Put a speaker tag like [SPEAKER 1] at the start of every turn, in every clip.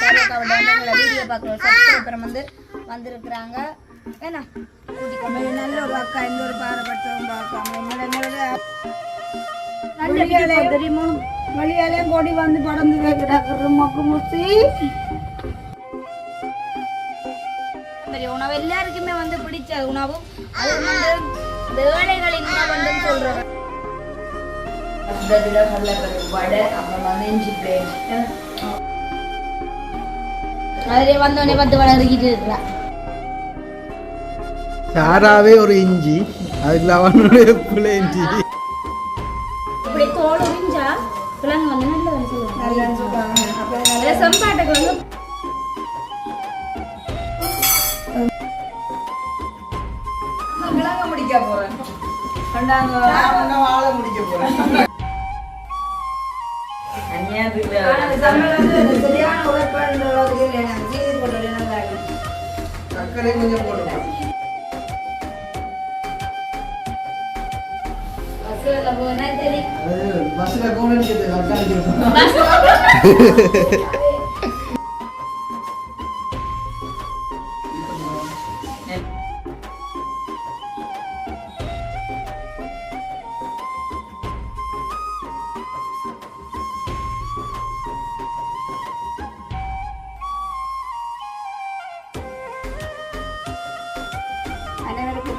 [SPEAKER 1] சாரியாக்காவோட வந்து எங்களை வீடியோ பார்க்குற சப்ஸ்கிரைபர் வந்து வந்திருக்கிறாங்க. ஏன்னா
[SPEAKER 2] நல்ல இந்த ஒரு பாரபட்சம் பார்க்காம
[SPEAKER 1] தெரியுமா?
[SPEAKER 2] வழியாலையும் கொடி வந்து படந்து வைக்கிறாங்க மொக்கு முசி.
[SPEAKER 1] பெரிய உணவு எல்லாருக்குமே வந்து பிடிச்ச உணவும் அது வந்து ஏழைகளின் உணவுன்னு சொல்றாங்க. வடை அப்புறம் வந்து இஞ்சி பிளேட் அதிலே வந்தோடனே பத்து வடை இறக்கிட்டு இருக்கிறா
[SPEAKER 3] சாராவே ஒரு இஞ்சி அதுக்கு அவனுடைய பிள்ளை இஞ்சி
[SPEAKER 1] இப்படி தோல் உறிஞ்சா கிழங்கு வந்து நல்ல வேலை சொல்லுவாங்க
[SPEAKER 2] சொல்றாங்க அப்ப
[SPEAKER 1] அதுல செம்பாட்டுக்கு வந்து
[SPEAKER 2] கிழங்க முடிக்க போறேன் கொண்டாங்க
[SPEAKER 3] வாழை முடிக்க போறேன்
[SPEAKER 2] கொண்டு நல்லா
[SPEAKER 3] சர்க்கரை கொஞ்சம் போடுவோம்
[SPEAKER 1] பஸ்ல போனா தெரியும்
[SPEAKER 3] பஸ்ல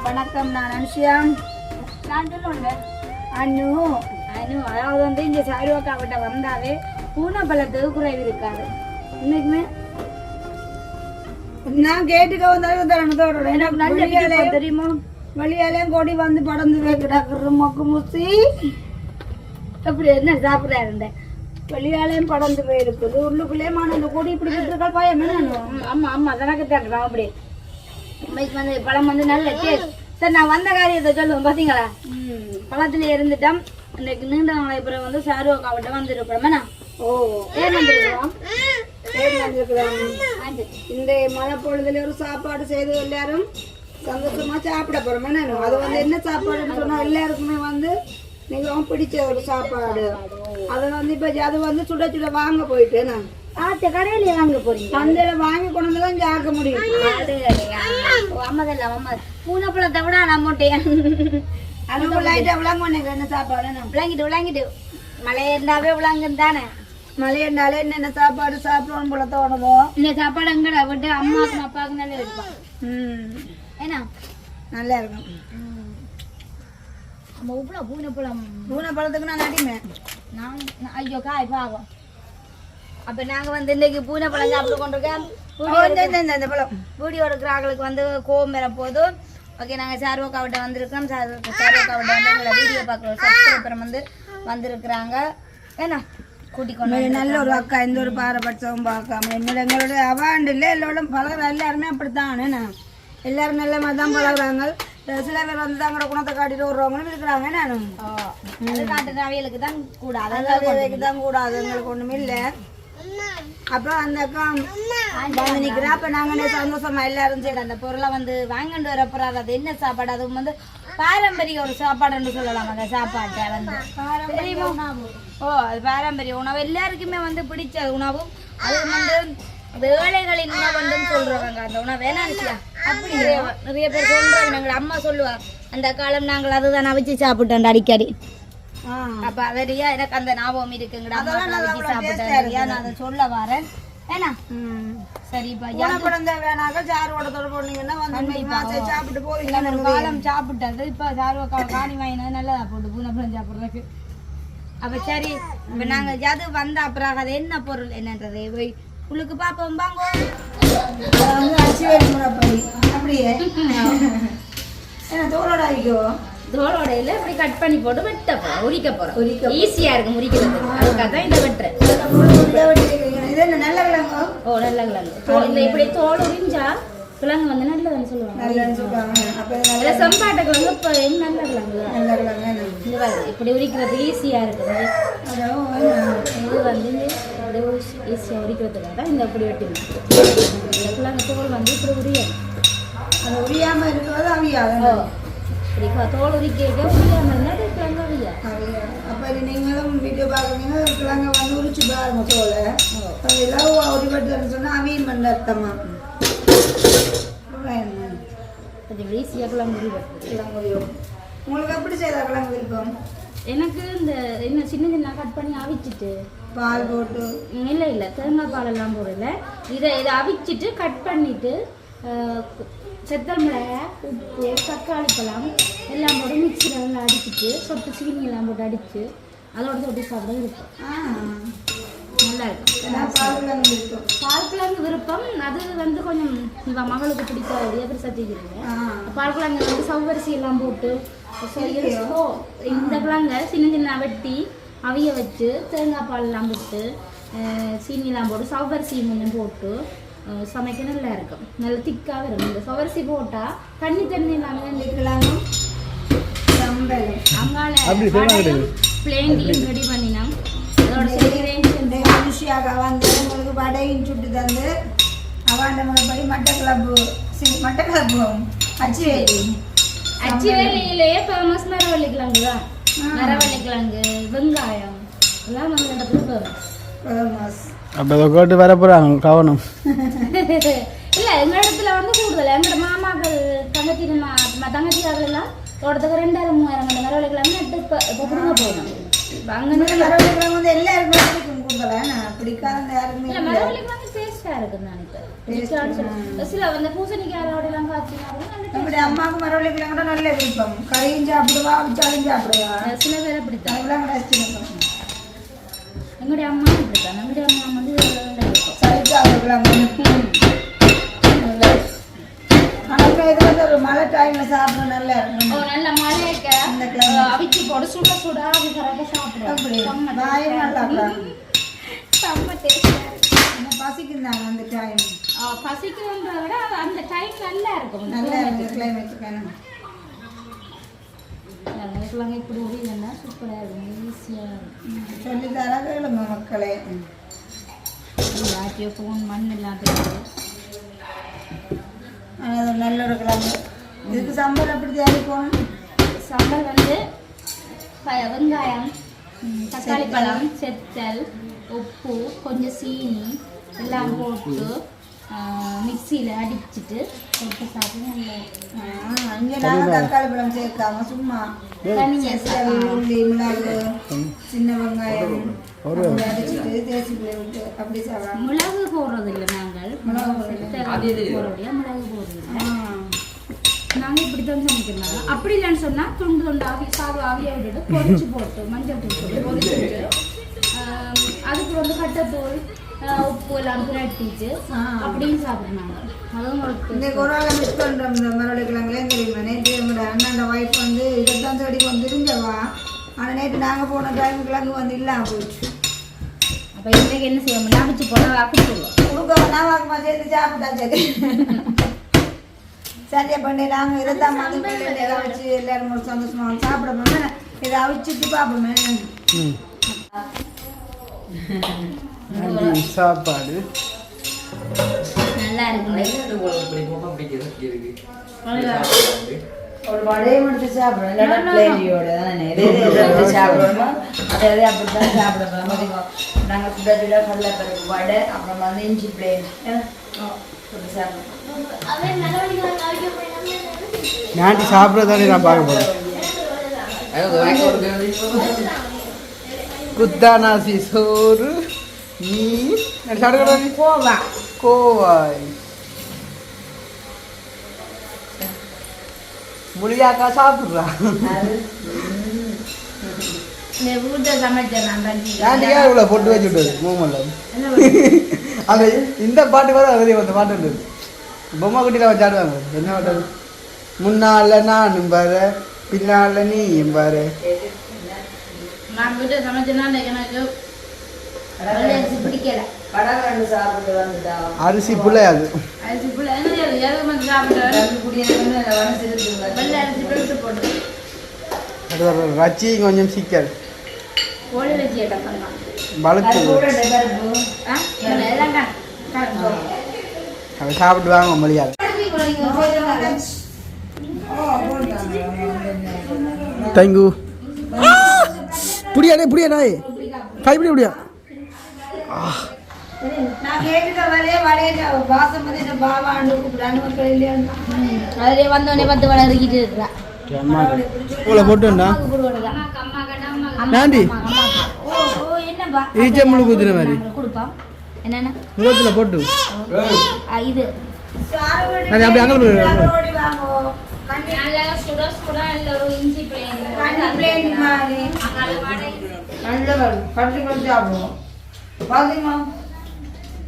[SPEAKER 2] வணக்கம் நான் அனுஷியா.
[SPEAKER 1] நான் சொல்லுவேன்
[SPEAKER 2] அனு
[SPEAKER 1] அனு அதாவது வந்து இங்க சாருவாக்காவிட்ட வந்தாவே பூனை பழத்துக்கு குறைவு இருக்காது.
[SPEAKER 2] இன்னைக்குமே நான் கேட்டுக்க வந்தாலும் தரணும். எனக்கு
[SPEAKER 1] நல்ல தெரியுமா?
[SPEAKER 2] வழியாலையும் கொடி வந்து படந்து வைக்கிறாங்க மொக்கு முசி.
[SPEAKER 1] அப்படி என்ன சாப்பிடாருந்த
[SPEAKER 2] வெளியாலையும் படந்து போயிருக்குது உள்ளுக்குள்ளே மான இந்த கொடி இப்படி விட்டுருக்கா பயம் என்ன?
[SPEAKER 1] ஆமா ஆமா அதனால தட்டுறோம் அப்படி. இன்னைக்கு வந்து பழம் வந்து நல்ல டேஸ்ட் சரி நான் வந்த காரியத்தை சொல்லுவேன் பாத்தீங்களா? பழத்துல இருந்துட்டோம். இன்னைக்கு நீண்ட நாளை பிறகு வந்து சாருவாக்காவிட்ட வந்திருக்கிறோம். என்ன?
[SPEAKER 2] ஓ
[SPEAKER 1] ஏன் வந்திருக்கிறோம்.
[SPEAKER 2] சரி வந்திருக்கிறாங்க இந்த மழை பொழுதுல ஒரு சாப்பாடு செய்து எல்லாரும் சந்தோஷமா சாப்பிட போறோம். என்ன அது வந்து என்ன சாப்பாடுன்னு சொன்னா எல்லாருக்குமே வந்து மிகவும் பிடிச்ச ஒரு சாப்பாடு. அதை வந்து இப்ப அது வந்து சுட சுட வாங்க போயிட்டு நான்
[SPEAKER 1] ஆத்த கடையில வாங்க போறீங்க.
[SPEAKER 2] சந்தையில வாங்கி கொண்டு தான் சாக்க முடியும்.
[SPEAKER 1] அம்மதல்ல அம்மா பூனை பழத்தை விட நான் மூட்டையன்
[SPEAKER 2] அதுக்கு லைட்டா விளங்க உனக்கு என்ன சாப்பாடு
[SPEAKER 1] விளங்கிட்டு விளங்கிட்டு. மழை இருந்தாவே விளங்குன்னு தானே.
[SPEAKER 2] மலையண்டாலே என்னென்ன சாப்பாடு சாப்பிடணும் போல தோணுதோ?
[SPEAKER 1] இந்த சாப்பாடு எங்கடா விட்டு? அம்மாவுக்கும் அப்பாவுக்கும் நல்லா இருப்பான்
[SPEAKER 2] ம்.
[SPEAKER 1] ஏன்னா?
[SPEAKER 2] நல்லா இருக்கும்.
[SPEAKER 1] நம்ம உப்புல பூனை பழம்.
[SPEAKER 2] பூனை பழத்துக்கு நான் அடிமை
[SPEAKER 1] நான் ஐயோ காய் பாகம் அப்ப நாங்க வந்து இன்னைக்கு பூனை பழம் சாப்பிட்டு கொண்டிருக்கோம்.
[SPEAKER 2] இந்த பழம்.
[SPEAKER 1] வீடியோ எடுக்கிறாங்களுக்கு வந்து கோவம் பெற போதும் ஓகே நாங்க சார்வோக்காவிட்ட வந்திருக்கோம். சார்வோக்காவிட்ட வந்து எங்களை வீடியோ பார்க்குறோம் சப்ஸ்கிரைபர் வந்து வந்திருக்கிறாங்க. ஏன்னா
[SPEAKER 2] நல்ல ஒரு அக்கா எந்த ஒரு பாரபட்சமும் பார்க்காம என்னோட எங்களோட அவாண்டு இல்லை எல்லோரும் பழகுற எல்லாருமே அப்படித்தான். என்ன? எல்லாரும் நல்ல மாதிரி தான் பழகுறாங்க சில பேர் வந்து தங்களோட குணத்தை காட்டிட்டு விடுறவங்களும் இருக்கிறாங்க. நான்
[SPEAKER 1] ஓ, அது காட்டு அவைகளுக்கு தான் கூடாது.
[SPEAKER 2] தான் கூடாது. எங்களுக்கு ஒண்ணுமே இல்லை. அப்புறம் அந்த அக்கா வந்து நிக்கிறா அப்ப நாங்க சந்தோஷமா எல்லாரும்
[SPEAKER 1] சரி அந்த பொருளை வந்து வாங்கிட்டு வர போறாரு. அது என்ன சாப்பாடு? அது வந்து பாரம்பரிய ஒரு சாப்பாடுன்னு சொல்லலாம். அந்த சாப்பாட்டை வந்து ஓ அது பாரம்பரிய உணவு. எல்லாருக்குமே வந்து பிடிச்ச உணவும் அது வந்து வேலைகளின் உணவுன்னு சொல்றவங்க அந்த உணவு வேணா அப்படி நிறைய பேர் சொல்றாங்க. நாங்கள் அம்மா சொல்லுவாங்க அந்த காலம் நாங்கள் அதுதான்? அவிச்சு சாப்பிட்டோம். அடிக்கடி. அப்ப அதறியா எனக்கு அந்த ஞாபகம் இருக்குங்கடா. சாப்பிட்டேன் நான் அதை சொல்ல வரேன். ஏன்னா?
[SPEAKER 2] மாசை சாப்பிட்டு
[SPEAKER 1] ஒரு காலம் சாப்பிட்டது. இப்ப சார்வ காணி வாங்கினது நல்லதா போட்டு பூனை பழம் சாப்பிடுறதுக்கு. அப்ப சரி இப்ப நாங்க எது வந்த அப்புறம் அது என்ன பொருள் என்னன்றது? போய் உங்களுக்கு பாப்போம் பாங்கோ
[SPEAKER 2] அப்படியே. தோலோட ஆகிக்கோ
[SPEAKER 1] தோலோட இல்ல இப்படி கட் பண்ணி போட்டு வெட்ட போறோம் உரிக்க போறோம். ஈஸியா இருக்கு முறிக்கிறது அதுக்காக தான் இந்த வெட்டுறேன்.
[SPEAKER 2] இது விளங்கோ
[SPEAKER 1] ஓ நல்ல கிழங்கு தோல் இந்த இப்படி தோல் உரிஞ்சா கிழங்கு வந்து நல்லதுன்னு சொல்லுவாங்க.
[SPEAKER 2] இது
[SPEAKER 1] செம்பாட்டை கிழங்கு இப்ப நல்ல கிழங்கு இப்படி உரிக்கிறது ஈஸியா இருக்குது? இது வந்து இப்படி ஈஸியாக உரிக்கிறதுக்காக தான் இந்த இப்படி வெட்டினோம். இந்த பிள்ளைங்க தோல் வந்து இப்படி உரியாது.
[SPEAKER 2] அது உரியாம இருக்கிறது அவியாது.
[SPEAKER 1] இப்படி க- தோல் உரிக்க உரியாமல் இருந்தால் பிள்ளைங்க உரியாது
[SPEAKER 2] அப்போ நீங்களும் வீடியோ பார்க்குறீங்க கிழங்க வந்து உரிச்சு பாருங்க அதெல்லாம் உரிபட்டு சொன்னால் அவியன் பண்ண அர்த்தமா
[SPEAKER 1] கொஞ்சம் ஈஸியாக கிளம்பி
[SPEAKER 2] உரியும். உங்களுக்கு எப்படி செய்தா கிழங்கு விருப்பம்
[SPEAKER 1] எனக்கு இந்த என்ன சின்ன சின்ன கட் பண்ணி அவிச்சிட்டு
[SPEAKER 2] பால் போட்டு
[SPEAKER 1] இல்லை இல்லை தேங்காய் பாலெல்லாம் போடல இதை இதை அவிச்சிட்டு கட் பண்ணிட்டு அஹ், செத்தல் மிளகாய் உப்பு தக்காளி பழம் எல்லாம் போட்டு மிக்சியில் நல்லா அடிச்சிட்டு சொட்டு சீனி எல்லாம் போட்டு அடித்து அதோட தொட்டி சாப்பிட இருக்கும் நல்லா இருக்கும்.
[SPEAKER 2] ஏன்னா பால் கிழங்கு விருப்பம்.
[SPEAKER 1] அது வந்து கொஞ்சம் இவன் மகளுக்கு பிடிக்காது. எப்படி சத்திக்கிறீங்க?
[SPEAKER 2] ஆ.
[SPEAKER 1] பால் கிழங்கு வந்து சவ்வரிசி எல்லாம் போட்டு இந்த கிழங்க சின்ன சின்ன வெட்டி அவிய வச்சு தேங்காய் பால் எல்லாம் போட்டு சீனிலாம் போட்டு சவ்வரிசி கொஞ்சம் போட்டு சமைக்க நல்லா இருக்கும் நல்ல திக்காக இருக்கும் இந்த சவ்வரிசி போட்டால் தண்ணி தண்ணி அங்கால
[SPEAKER 3] அப்படி சொன்னாங்க
[SPEAKER 1] பிளேன் ரெடி பண்ணினோம். அதோட
[SPEAKER 2] வந்து உங்களுக்கு வடையும் சுட்டு தந்து அவாண்ட முறைப்படி மட்டக்கிழப்பு சி மட்டக்கிழப்பு அச்சு வேலி.
[SPEAKER 1] அச்சு வேலையிலேயே ஃபேமஸ் மரவள்ளி கிழங்கு தான். மரவள்ளி கிழங்கு வெங்காயம் எல்லாம் நம்ம இடத்துல ஃபேமஸ்
[SPEAKER 2] ஃபேமஸ்
[SPEAKER 3] அப்போ அதை கேட்டு வர போகிறாங்க கவனம்.
[SPEAKER 1] இல்ல எங்க இடத்துல வந்து கூடுதல். எங்களோட மாமாக்கள் தங்கச்சி நம்ம தங்கச்சியார்கள் எல்லாம் தோட்டத்துக்கு ரெண்டாயிரம் மூவாயிரம் மரவள்ளி கிழங்கு நட்டு இப்போ இப்போ கொடுங்க போகணும் அங்கே
[SPEAKER 2] மரவள்ளிக்கிழங்கு வந்து எல்லாருக்குமே பிடிக்கும் நான் பிடிக்காத யாருக்குமே
[SPEAKER 1] இல்ல மரவள்ளி கிழங்கு டேஸ்டா இருக்கு. நான் இப்போ சில வந்து பூசணிக்காயோட எல்லாம் காய்ச்சினா கூட நல்ல
[SPEAKER 2] நம்முடைய அம்மாவுக்கு மரவள்ளிக்கிழங்கு கூட நல்ல விருப்பம். கறியும் சாப்பிடுவா அவிச்சாலும் சாப்பிடுவா.
[SPEAKER 1] taste. சில பேரை பிடித்தா
[SPEAKER 2] அதெல்லாம் கூட வச்சுருக்கோம்
[SPEAKER 1] எங்களுடைய அம்மா நம்முடைய அம்மா வந்து இருக்கும்
[SPEAKER 2] மழை டைமில் சாப்பிட நல்லா இருக்கும்.
[SPEAKER 1] நல்ல
[SPEAKER 2] அந்த கிழங்கு
[SPEAKER 1] அவிச்சு போட சுட சுட
[SPEAKER 2] அப்படி
[SPEAKER 1] சாப்பிடுவோம்.
[SPEAKER 2] இருக்கும்.
[SPEAKER 1] செம்ம இருக்கு
[SPEAKER 2] என்ன பசிக்குந்தாங்க அந்த டைம்
[SPEAKER 1] பசிக்கிறத விட அந்த டைம் நல்லா இருக்கும்.
[SPEAKER 2] நல்லா இருக்கு கிளைமேட்டுக்கு
[SPEAKER 1] கிழங்கு இப்படி உரியலன்னா சூப்பராக இருக்கும் ஈஸியாக இருக்கும்
[SPEAKER 2] சொல்லி தர கேளுங்க மக்களே
[SPEAKER 1] யார்கிட்டயோ ஃபோன் மண் இல்லாத
[SPEAKER 2] அது நல்ல ஒரு கிழங்கு இதுக்கு சம்பளம் எப்படி தேடி போகணும்
[SPEAKER 1] சாம்பார் வந்து வெங்காயம் தக்காளி பழம் செத்தல் உப்பு கொஞ்சம் சீனி எல்லாம் போட்டு மிக்சியில் அடிச்சிட்டு போட்டு இருக்கும்.
[SPEAKER 2] அங்கே நாங்கள் தக்காளி பழம் சேர்க்காம சும்மா உள்ளி மிளகு சின்ன வெங்காயம் அடிச்சிட்டு தேசி பிள்ளை விட்டு அப்படி சாப்பிடலாம்
[SPEAKER 1] மிளகு போடுறது இல்லை நாங்கள். மிளகு போடுறோம் மிளகு போடுறது நாங்கள் இப்படி தான் சமைக்கிறோம். அப்படி இல்லைன்னு சொன்னால் துண்டு துண்டு ஆவி சாவு ஆவியை விட்டுட்டு போட்டு மஞ்சள் தூள் போட்டு ஆம், அதுக்கு வந்து கட்டத்தூள் உப்பு எல்லாம் பிரட்டிட்டு அப்படியும் சாப்பிடுறாங்க
[SPEAKER 2] இன்னைக்கு ஒரு ஆளை மிஸ் பண்ணுறோம் இந்த கிழங்குலே தெரியுமா? நேற்று என்னோட அண்ணாண்ட ஒய்ஃப் வந்து இதைத்தான் தேடி கொண்டு தெரிஞ்சவா ஆனால் நேற்று நாங்கள் போன டைம் கிழங்கு வந்து இல்லாமல் போயிடுச்சு.
[SPEAKER 1] அப்போ இன்னைக்கு என்ன செய்ய முடியும் அவிச்சு போட கொடுத்துருவோம்
[SPEAKER 2] கொடுக்க நான் வாக்குமா சேர்த்து சாப்பிட்டா சரி. சரியா பண்ணி நாங்கள் வந்து பிள்ளைகளை எல்லாம் வச்சு எல்லாரும் ஒரு சந்தோஷமா சாப்பிட போனோம் இதை அவிச்சிட்டு பார்ப்போமே
[SPEAKER 3] நன்றி. சாப்பாடு?
[SPEAKER 1] நல்லா இருக்குங்க
[SPEAKER 2] ஒரு வடையை மட்டும் சாப்பிடணும் இல்லைன்னா பிளேண்டியோட தானே. எது எது சாப்பிடணும்? அது அப்படித்தான் சாப்பிடணும் பார்த்தீங்க நாங்கள் சுட சுட கடலைப்பருப்பு வடை அப்புறம் வந்து இஞ்சி பிளேன்
[SPEAKER 3] நாட்டி சாப்பிட்றதானே நான் பார்க்க போகிறேன் குத்தானாசி சோறு.
[SPEAKER 2] கோவா
[SPEAKER 3] கோவாய் முழியாக்கா சாப்பிட்றா இவ்வளோ பொட்டு வச்சு விட்டது மூமெல்லாம் அது இந்த பாட்டு வர அதே அந்த பாட்டு இருந்தது பொம்மை குட்டியில் வச்சு ஆடுவாங்க என்ன பாட்டு முன்னால நானும் பாரு பின்னால நீயும் பாரு
[SPEAKER 1] நான் வீட்டை சமைச்சேன்னா எனக்கு அரிசி பிடிக்கல.
[SPEAKER 2] கடற்கண்டு சாப்பிட்டு வந்துட்டா.
[SPEAKER 3] அரிசி புள்ளை அது. ரச்சி கொஞ்சம் சிக்கல். வளர்த்து அதை சாப்பிட்டு வாங்க
[SPEAKER 2] போட்டாங்க
[SPEAKER 3] தேங்க்யூ. புடியாடே புடியாடா கைப்பிடி புடியா.
[SPEAKER 2] நான் கேட்டுக்க வரையே வரைய வாசமதி பாபாண்டு கூப்பிடாண்டு மக்கள் இல்லையா
[SPEAKER 1] அதிலே வந்தோடனே பத்து வடை இறக்கிட்டு இருக்கிறா
[SPEAKER 3] போட்டுண்டா நாண்டி
[SPEAKER 1] என்னப்பா?
[SPEAKER 3] ஈச்சம்பளு குத்துற மாதிரி.
[SPEAKER 1] கொடுப்பா. என்னென்ன?
[SPEAKER 3] முகத்தில் போட்டு.
[SPEAKER 1] இது.
[SPEAKER 3] அது அப்படி அங்கே போய்
[SPEAKER 1] நல்லா சுட சுட இல்லை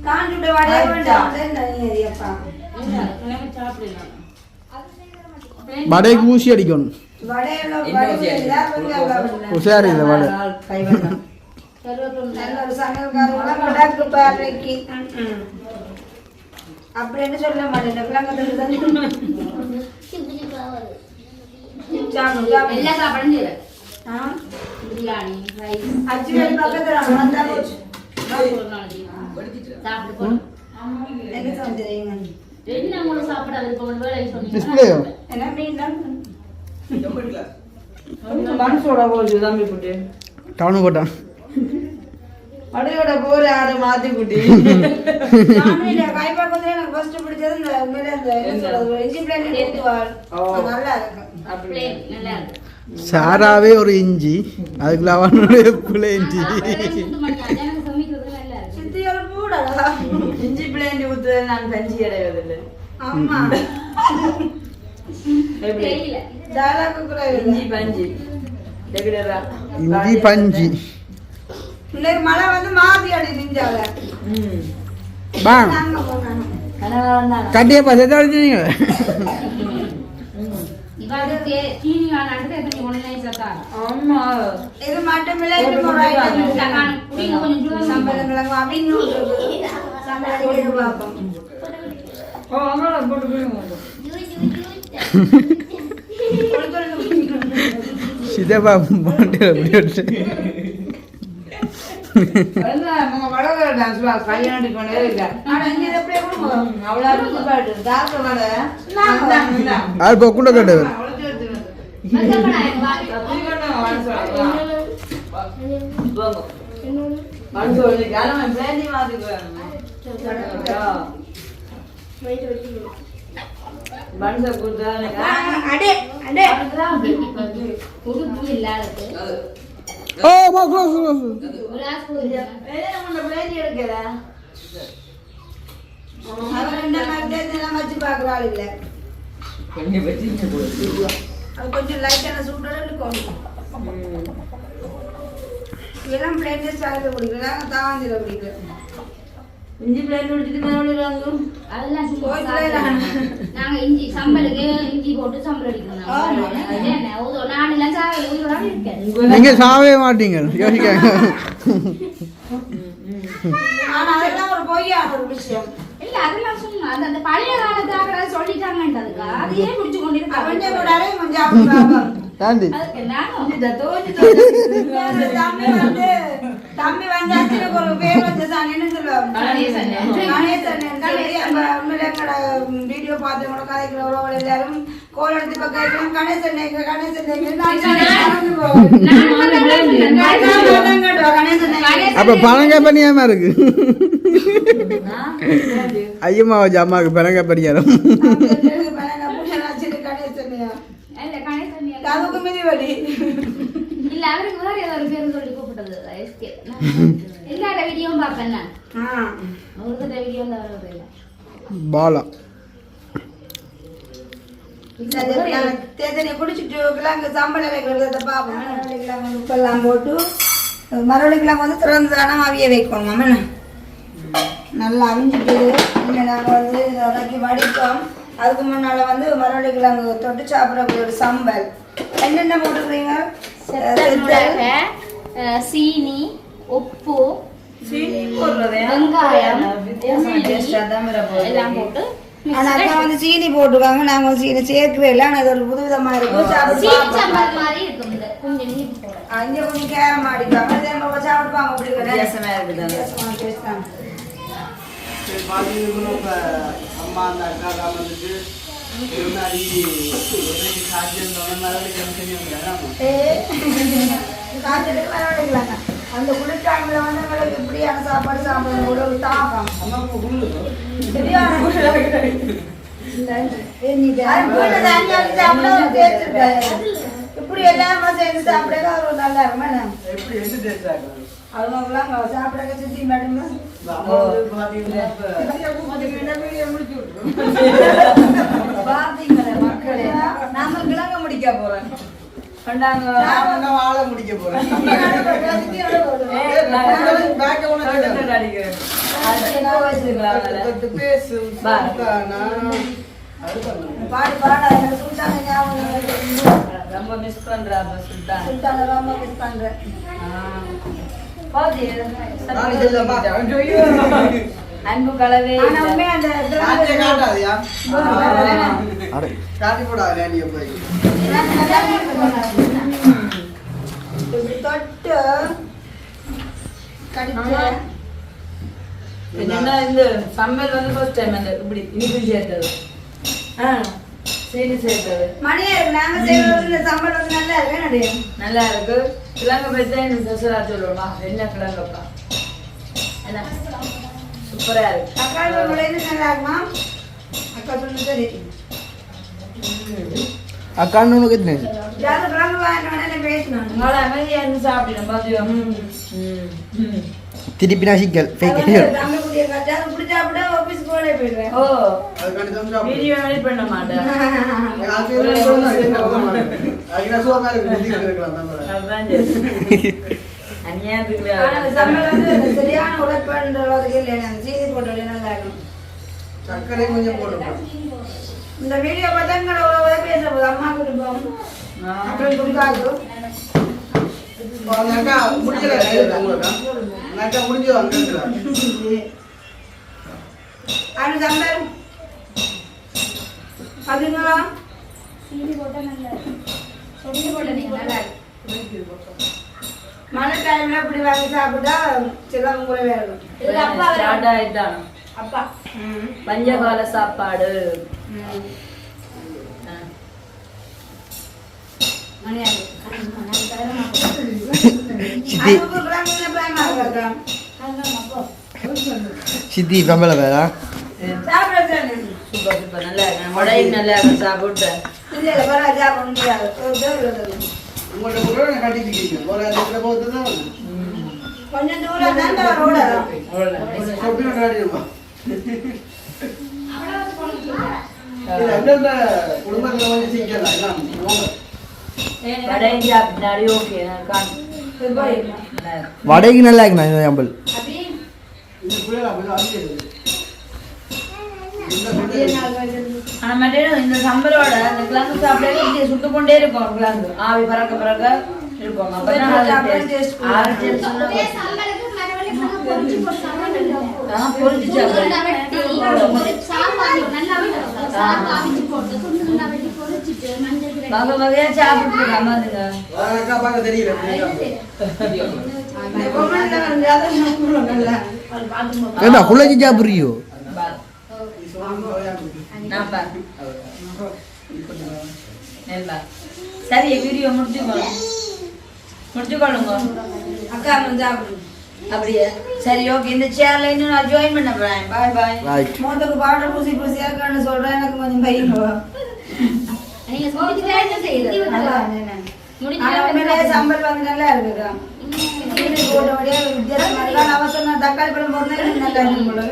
[SPEAKER 2] காஞ்சுட்டு வடைய வேண்டாம். அப்பா
[SPEAKER 3] வடைக்கு ஊசி அடிக்கணும். உஷாரு இல்லை. வடை.
[SPEAKER 2] அப்படின்னு சொல்ல மாட்டேன்? பக்கத்துல
[SPEAKER 3] டிஸ்பிளேயோ
[SPEAKER 4] மனசோட போச்சு தம்பி குட்டி
[SPEAKER 3] டவுனு போட்டான்
[SPEAKER 4] அடையோட மாத்தி குட்டி
[SPEAKER 2] எனக்கு ஃபர்ஸ்ட் பிடிச்சது இந்த உண்மையில இஞ்சி பிளேன் ஊத்துவாள் நல்லா இருக்கும்
[SPEAKER 1] இருக்கு.
[SPEAKER 3] சாராவே ஒரு இஞ்சி அதுக்குள்ள அவனுடைய பிள்ளை இஞ்சி
[SPEAKER 1] அதெல்லாம் சுண்டு மணி அண்ணனுக்கு சமைக்கிறது நல்லா இருக்கு
[SPEAKER 2] பூடா
[SPEAKER 4] இஞ்சி பிளேண்டி ஊத்து நான் பஞ்சி அடைவதில்லை.
[SPEAKER 2] ஆமா. டயலாக் கூட
[SPEAKER 4] இஞ்சி பஞ்சி. ரெகுலரா.
[SPEAKER 3] இஞ்சி பஞ்சி.
[SPEAKER 2] இன்னைக்கு மழை வந்து மாத்தி அடி நிஞ்சால
[SPEAKER 4] ம்.
[SPEAKER 3] பா.
[SPEAKER 2] நாங்க போனாங்க.
[SPEAKER 4] கனவா வந்தாங்க
[SPEAKER 3] கட்டியப்பா செத்த அடிச்சீங்க
[SPEAKER 1] இவாளுக்கு சீனி வாங்கிட்டு எத்தனை ஒண்ணு சத்தாங்க
[SPEAKER 4] ஆமா
[SPEAKER 2] இது மட்டும் இல்ல இன்னும் ஒரு ஐட்டம்
[SPEAKER 1] குடிங்க கொஞ்சம் ஜூஸ்
[SPEAKER 2] சம்பளம் கிழங்கு அப்படின்னு சம்பளம் பார்ப்போம்
[SPEAKER 4] ஓ அம்மா போட்டு போடுங்க
[SPEAKER 3] சிதப்பா போட்டு அப்படி
[SPEAKER 4] டான்ஸ் வா கல்யாணம் கொண்டே இல்ல.
[SPEAKER 2] ஆனா இங்க இது எப்படியே கொடுங்க
[SPEAKER 4] அவ்வளவு இருக்கு. பாட்டு டாக்டர் வட
[SPEAKER 3] ஆள் இப்போ குண்ட கட்டவர்.
[SPEAKER 2] அடே அடே.
[SPEAKER 1] உடுப்பு இல்லாதது
[SPEAKER 3] ஓ பா க்ளோஸ் க்ளோஸ்
[SPEAKER 1] கிளாஸ் கொடுங்க
[SPEAKER 2] அவர் இந்த மாதிரி தேர்தலாம் வச்சு பார்க்குற ஆள் இல்ல அது கொஞ்சம் லைட்டான சூட்டோட இருக்கும் இதெல்லாம் பிளேட் ஸ்டாலில் குடிக்கிறாங்க தாவந்திர குடிக்கிறேன்
[SPEAKER 4] இஞ்சி பிளேட் குடிச்சிட்டு வாங்கும்
[SPEAKER 1] அதெல்லாம். நாங்க இஞ்சி சம்பளுக்கு இஞ்சி போட்டு சம்பளம் அடிக்கணும் நான் எல்லாம் சாவை ஊதோட இருக்கேன்.
[SPEAKER 3] நீங்க சாவே மாட்டீங்க. யோசிக்காங்க
[SPEAKER 2] ஆனா அதெல்லாம் ஒரு பொய்யான ஒரு விஷயம்.
[SPEAKER 1] இல்ல அதெல்லாம் சும்மா அந்த அந்த பழைய காலத்து ஆகிற சொல்லிட்டாங்கன்றதுக்கா அதையே குடிச்சு கொண்டு
[SPEAKER 2] அவன்டே
[SPEAKER 1] இருக்காங்க
[SPEAKER 2] கூடாலே கொஞ்சம்
[SPEAKER 3] தாண்டி.
[SPEAKER 1] அதுக்கு நானும்.
[SPEAKER 2] தம்பி வந்து தம்பி வந்து அச்சனுக்கு ஒரு பேர் வச்ச சொல்லுவாங்க எங்களோட வீடியோ பார்த்து கூட கதைக்கிற உறவுகள் எல்லாரும் கோல் எடுத்து பக்கம் கணேசன்?
[SPEAKER 3] அப்ப பணங்க பணியாம இருக்கு. ஐயம்மா வச்சு அம்மாவுக்கு பிறங்க பணியாரம்.
[SPEAKER 2] எனக்கு பணங்க புண்ணாச்சு கணேசன்
[SPEAKER 1] இல்ல கணேசன் இல்ல அவருக்கு வேற ஏதோ ஒரு பேர் சொல்லி கூப்பிட்டது எஸ்கே எல்லார வீடியோவும் பார்ப்பேன் நான் வீடியோ இல்லை
[SPEAKER 3] பாலா
[SPEAKER 2] குடிச்சிட்டு கிழங்கு சம்பளம் வைக்கிறத பார்ப்போம். மரவள்ளி உப்பெல்லாம் போட்டு. மரவள்ளி கிழங்கு வந்து திறந்து தானே அவிய வைக்கணும்? அம்மன நல்லா அவிஞ்சிட்டு இல்லை நாங்கள் வந்து வதக்கி வடிப்போம் அதுக்கு முன்னால் வந்து மரவள்ளி கிழங்கு தொட்டு சாப்பிடக்கூடிய ஒரு சம்பல். என்னென்ன போட்டுக்கிறீங்க?
[SPEAKER 1] சீனி உப்பு வெங்காயம் எல்லாம் போட்டு பண்ணி-
[SPEAKER 2] அக்கா வந்து சீனி போட்டுருக்காங்க வந்து சீனி சேர்க்கவே இல்லை அது ஒரு புதுவிதமாக இருக்கும்.
[SPEAKER 1] சாம்பார் மாதிரி கொஞ்சம் நீர்
[SPEAKER 2] கேரம் ஆடிப்பாங்க சாப்பிடுவாங்க அப்படி
[SPEAKER 4] வித்தியாசமா இருக்குது.
[SPEAKER 3] அம்மா அந்த அக்கா வந்துட்டு முன்னாடி
[SPEAKER 2] காய்ச்சலுக்கு விளையாடுங்களாங்க. அந்த வந்து எங்களுக்கு இப்படியான சாப்பாடு சாப்பிடணும்? கூட ஒரு தாகம் சரியான இப்படி எல்லாமே சேர்ந்து சாப்பிட ஒரு நல்லா இருக்கும்? அதுவங்களாம் சாப்பிட சுத்தி மேடம் பாத்தீங்களே மக்களே? நாம கிழங்க முடிக்க
[SPEAKER 3] போறேன்
[SPEAKER 4] ரொம்ப மிஸ் பண்றா சுல்தான்.
[SPEAKER 2] சுல்தான ரொம்ப மிஸ் பண்றேன்
[SPEAKER 4] அன்பு கலவே.
[SPEAKER 2] ஆனா உண்மையா அந்த
[SPEAKER 3] காட்டாதியா? காட்டி போடாது நீ போய்
[SPEAKER 2] இப்படி தொட்டு
[SPEAKER 4] இந்த சமையல் வந்து ஃபர்ஸ்ட் டைம் அந்த இப்படி இனிப்பு சேர்த்தது. ஆ. சீனி சேர்த்தது.
[SPEAKER 2] மணியா இருக்கு நாங்க இந்த சம்பளம் வந்து நல்லா இருக்கு என்னடி?
[SPEAKER 4] நல்லா இருக்கு. கிழங்கு பற்றி எனக்கு சொல்லுவோமா? என்ன கிழங்குப்பா. என்ன? சூப்பரா இருக்கு.
[SPEAKER 2] தக்காளி முளைந்து நல்லா இருக்குமா அக்கா சொன்னது சரி
[SPEAKER 3] அக்கான்னு உனக்கு எத்தனை
[SPEAKER 2] யாரும் கிழங்கு வாங்கிட்டு உடனே பேசணும்
[SPEAKER 4] உங்களோட அமைதியாக இருந்து சாப்பிடணும் மதியம் ம்.
[SPEAKER 3] திருப்பி நான் சிக்கல்.
[SPEAKER 2] போயிடுவேன்.
[SPEAKER 4] ஓ. வீடியோ எடிட் பண்ண மாட்டேன்
[SPEAKER 2] சரியான உழைப்புன்றதுக்கு இல்லை அந்த சீனி போட்டோட நல்லா இருக்கும்.
[SPEAKER 3] சர்க்கரை கொஞ்சம் போடணும்
[SPEAKER 2] இந்த வீடியோ பார்த்தா எங்களோட உழவே பேச அம்மா குடும்பம் அப்புறம் குடுக்காது?
[SPEAKER 3] அங்க
[SPEAKER 2] அது சம்பளம். அதுங்களா மழை டைம்ல இப்படி வாங்கி சாப்பிட்டா சிலவங்க கூட வேணும்.
[SPEAKER 4] ஸ்டார்ட் ஆயிட்டான்
[SPEAKER 2] அப்பா.
[SPEAKER 4] பஞ்சகால சாப்பாடு.
[SPEAKER 3] சித்தி. சித்தி பம்பளை வேறா
[SPEAKER 2] சாப்பிடுறது
[SPEAKER 4] சூப்பர் சூப்பர். நல்லா நல்லா சாப்பிட்டு
[SPEAKER 2] இல்ல இல்ல பரவாயில்ல சாப்பிட முடியாது ஒரு தேவை
[SPEAKER 3] உங்கள்ட்ட கூட கட்டிட்டு ஒரு இடத்துல போகுது தான்
[SPEAKER 2] கொஞ்சம் தூரம் தான் ரோட
[SPEAKER 3] சொப்பின காட்டிடுமா எந்தெந்த குடும்பத்துல வந்து சிக்கலாம் எல்லாம் போங்க.
[SPEAKER 4] வடையும் சாப்பிட்டாடி ஓகே நல்லா இருக்கு.
[SPEAKER 5] வடைக்கு நல்லா இருக்குண்ணா இந்த
[SPEAKER 4] ஆனா மட்டும் இந்த சம்பளோட இந்த கிழங்கு சாப்பிடவே இப்படி சுட்டு கொண்டே இருக்கும் கிழங்கு ஆவி பறக்க பறக்க இருக்கும். வகை வகையா சாப்பிட்டு
[SPEAKER 3] தெரியல.
[SPEAKER 5] ஏண்டா குள்ளச்சி சாப்பிட்றியோ.
[SPEAKER 4] சரி வீடியோ முடிச்சுக்கோங்க. முடிச்சுக்கொள்ளுங்க.
[SPEAKER 2] அக்கா வந்து
[SPEAKER 4] அப்படியே. சரி ஓகே இந்த சேர்ல இன்னும் நான் ஜாயின் பண்ண போறேன். பாய் பாய்
[SPEAKER 2] மோத்துக்கு பாடல் பூசி பூசியா இருக்கான்னு சொல்றேன். எனக்கு கொஞ்சம் பையன் உண்மையிலேயே சம்பல் வந்து நல்லா இருக்குக்கா. சீனி போட்டபடியே வித்தியாசமா. இருக்கு. ஆனா அவ சொன்னா தக்காளி பழம் எனக்கு நல்லா இருக்கும் போல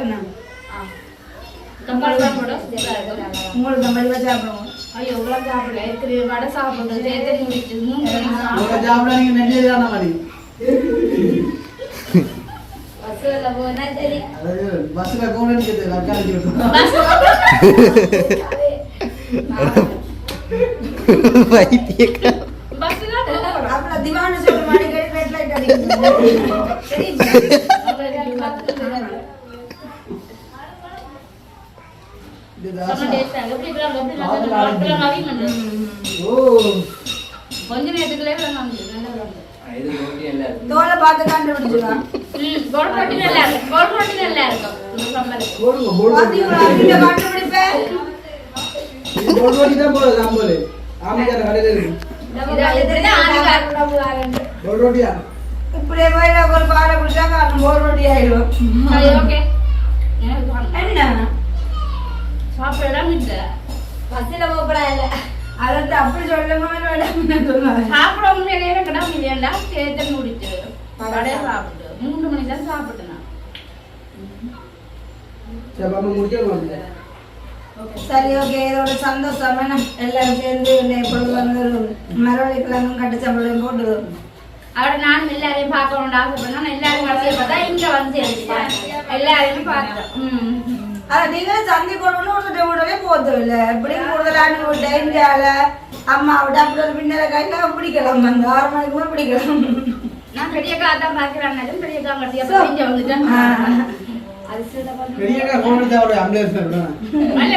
[SPEAKER 2] இருக்கு என்ன? உங்களுக்கு வடிவா சாப்பிடுவோம்
[SPEAKER 3] நெஞ்சே தானே மாதிரி. பஸ்ல அக்கா அடிக்கிறது
[SPEAKER 5] வைத்தியக்கா
[SPEAKER 2] திவான்னு சொல்லி மணிக்கடி ரெட் லைட் அடிக்குது. சரி
[SPEAKER 3] இது ரசம். ஓ
[SPEAKER 1] கொஞ்ச நேரத்துக்குள்ளே
[SPEAKER 2] தோலை பார்த்து
[SPEAKER 1] ரொட்டி நல்லா இருக்கும். ரொட்டி நல்லா இருக்கும்.
[SPEAKER 2] கண்டுபிடிப்பேன்
[SPEAKER 3] தான் ஆமைக்கார கடையில் இருக்கு. ரோட்டியா
[SPEAKER 2] இப்படியே போய் ஒரு குடிச்சா காரணம் ரொட்டி ஆயிடும். என்ன?
[SPEAKER 1] சாப்பிட இடம் இல்லை.
[SPEAKER 4] பஸ்ல போகப்படா இல்ல
[SPEAKER 2] அதற்கு அப்படி சொன்னாங்க
[SPEAKER 1] சாப்பிட எனக்கு இடம் இல்லையாண்டா, தேத்த மூடிட்டு. கடையில சாப்பிட்டு. மூன்று மணிக்கு தான் சாப்பிட்டேன்.
[SPEAKER 3] சரி
[SPEAKER 2] ஓகே இதோட சந்தோஷம் எல்லாரும் சேர்ந்து எப்பொழுது வந்து மரவள்ளி கிழங்கும் கட்டு சம்பளம் போட்டு
[SPEAKER 1] அவட நானும் எல்லாரையும் பார்க்கணும்னு ஆசைப்பட்டேன் நான் எல்லாரும் பார்த்தா இங்க வந்து. எல்லாரையுமே பார்த்தேன் ம்.
[SPEAKER 2] அதை நீங்க சந்தி கொண்டு ஒன்று விடவே போதும் இல்லை எப்படி கூடுதலான விட்ட இந்தியால அம்மா விட அப்படி ஒரு பின்னல கையில பிடிக்கலாம். அந்த ஆறு மணிக்கு கூட பிடிக்கலாம்.
[SPEAKER 1] நான் பெரியக்கா தான் பார்க்கிறேன் பெரியக்கா இங்க வந்துட்டேன்.
[SPEAKER 3] பெரியக்கா எடுத்தா ஒரு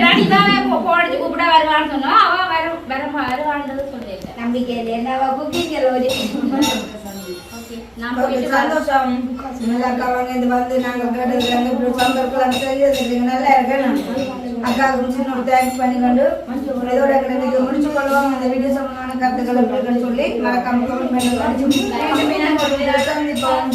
[SPEAKER 1] ரணிதாவே போடிச்சு கூப்பிட வருவான்னு சொன்னா அவ வர வர வருவான்றது சொல்லிட்டேன்
[SPEAKER 4] நம்பிக்கை இல்லை என்ன குக்கிங்
[SPEAKER 2] சந்தோஷம். நல்லா அக்கா வாங்க இது வந்து நாங்க கேட்டதுல இருந்து இப்படி சந்தோஷம் தெரியுது. நல்லா இருக்கேன் அக்காவுக்கு சின்ன தேங்க்ஸ் பண்ணிக்கொண்டு இதோட எங்களுக்கு முடிச்சு கொள்வோம். இந்த வீடியோ சம்பந்தமான கருத்துக்களை எப்படி இருக்குன்னு சொல்லி மறக்காம கமெண்ட் பண்ணி சந்திப்போம்.